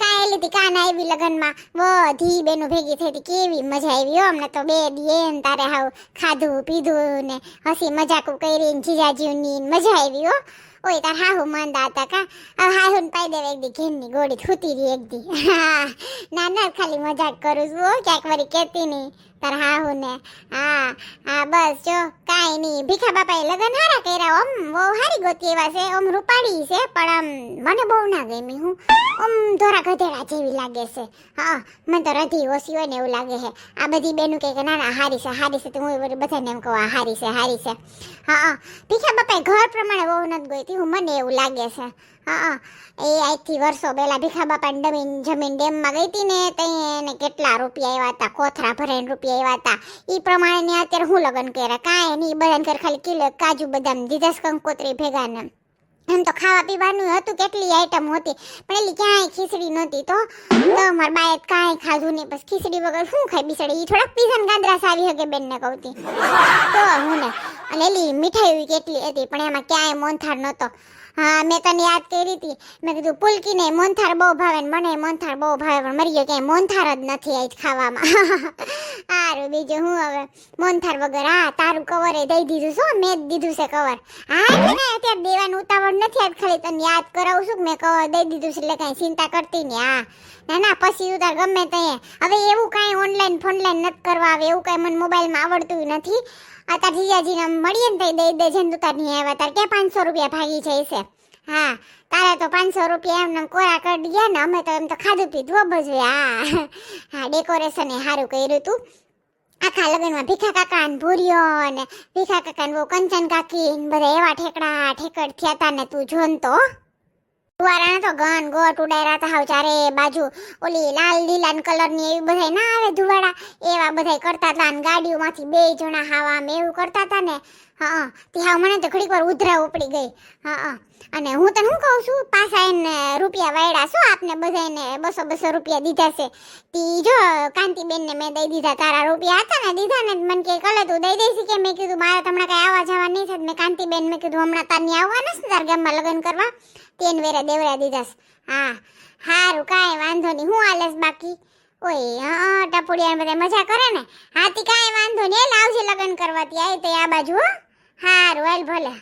કાંઈ લીધી કાન આવી લગનમાં. બધી બેનો ભેગી થઈ કેવી મજા આવી અમને તો બે દીએ ને તારે હાવ ખાધું, પીધું ને હસી મજાકું કરી ને જીજાજીની ને મજા આવી હો. ઓય, તાર હાહુ માંદા હતા કા? હવે હાહુ ને પાઈ દેવા એક દી ઘેરની ગોળી, થૂતી રહી એક દી. ના ના, ખાલી મજાક કરું છું ક્યાંક વળી કહેતી નહીં. તાર હાહુ ને હા હા, બસ જો નહીં ભીખા બાપાએ લગન હારા કર્યા. ઓમ બહુ હારી ગોતી એવા છે, ઓમ રૂપાળી છે, પણ આમ મને બહુ ના ગમી હું. ઓમ ધોરા ગધેડા જેવી લાગે છે. હા, મને તો રધી ઓછી હોય ને એવું લાગે છે. આ બધી બેનું કે ના ના હારી છે હારી છે તો હું બધાને એમ કહું હારી છે હારી છે. હા, ભીખા બાપાએ ઘર પ્રમાણે બહુ નથી ગોતી હું મને એવું લાગે છે. એ આજથી વર્ષો પહેલાં ભીખાબા બાપાની જમીન ડેમમાં ગઈ હતી ને ત્યાં કેટલા રૂપિયા આવ્યા હતા? કોથરા ભરાઈને રૂપિયા આવ્યા હતા? એ પ્રમાણે અત્યારે હું લગ્ન કર્યા? કાંઈ નહીં બધાને ઘર ખાલી કિલો કાજુ બદામ દીધા કંકોત્રી ભેગા ને. એમ તો ખાવા પીવાનું હતું, કેટલી આઈટમ હતી, પણ એલી ક્યાંય ખીચડી નહોતી તો. મારા તો કાંઈ ખાધું નહીં બસ ખીચડી વગર શું ખાય બિસડી એ થોડાક પીઝા ને ગાંદરા સાવી હકે બેનને કહુતી તો. હું ને, અને એલી મીઠાઈ કેટલી હતી, પણ એમાં ક્યાંય મોનથાર નહોતો. હા, મેં તને યાદ કરી હતી. મેં કીધું પુલકી ને મોનથાર બહુ ભાવે ને મને મોનથાર બહુ ભાવે, પણ મરી ગયો ક્યાંય મોનથાર જ નથી આવી ખાવામાં. સારું બીજું હું હવે? મોનથાર વગર, હા, તારું કવરે દઈ દીધું શું મેં જ દીધું છે કવર હા ને, અત્યારે દેવાનું ઉતાવળ નથી આજ ખાલી તને યાદ કરાવું છું મેં કવર દઈ દીધું છે એટલે કાંઈ ચિંતા કરતી નહીં, હા. ના ના, પછી ઉતાર, ગમે ત્યાં હવે એવું કાંઈ ઓનલાઈન ફોનલાઈન નથી કરવા આવે, એવું કાંઈ મને મોબાઈલમાં આવડતું નથી. અત્યારે જીજાજીને મળીએ ને તઈ દઈ દેજે ને તું તારની આવ્યા, તાર કે પાંચસો રૂપિયા ભાગી જાય છે? હા, તારે તો પાંચસો રૂપિયા એમને કોરા કરી ગયા ને, અમે તો એમ તો ખાધું પીધું બધું, હા. હા ડેકોરેશન એ સારું કર્યું તું. આખા લગ્નમાં ભીખા કાકા ને ભૂર્યો ને ભીખા કાકા ને બહુ કંચન કાકી ને બધા એવા ઠેકડા, ઠેકડ થયા હતા ને તું જોન તો. વારાને તો ગન ગોટ ઉડાયરા હતા હાવ ચારે બાજુ. ઓલી લાલ લીલા કલરની એવી બધાય ના આવે ધુવાડા. એવા બધાય કરતા હતા ને ગાડીઓમાંથી બે જણા હાવ એવું કરતા હતા ને. હા ત્યાં મને તો ઘડીક વાર ઉધરા ઉપડી ગઈ. હા અને હું તને શું કહું છું, પાછા એને રૂપિયા વાયડા શું આપને બધાને બસો બસો રૂપિયા દીધા છે. તી જો, કાંતિબેનને મેં દઈ દીધા, તારા રૂપિયા હતા ને દીધા ને, મને કે કલે તું દઈ દઈશ કે મેં કીધું, મારે તમને કઈ આવવા જવા નહીં થાય મેં કાંતિબેન મેં કીધું, હમણાં તારની આવવાના છે તારા ગામમાં લગ્ન કરવા? તેન વેરા દેવરા દીધા છે. હા. હારું, કાંઈ વાંધો નહીં. હું આલેસ બાકી? ઓય, હા ટપુડિયા બધા મજા કરે ને? હાથી કાંઈ વાંધો નહીં. લાવજે લગ્ન કરવાથી આવી તો આ બાજુ, હો. હારું હાલ ભલે.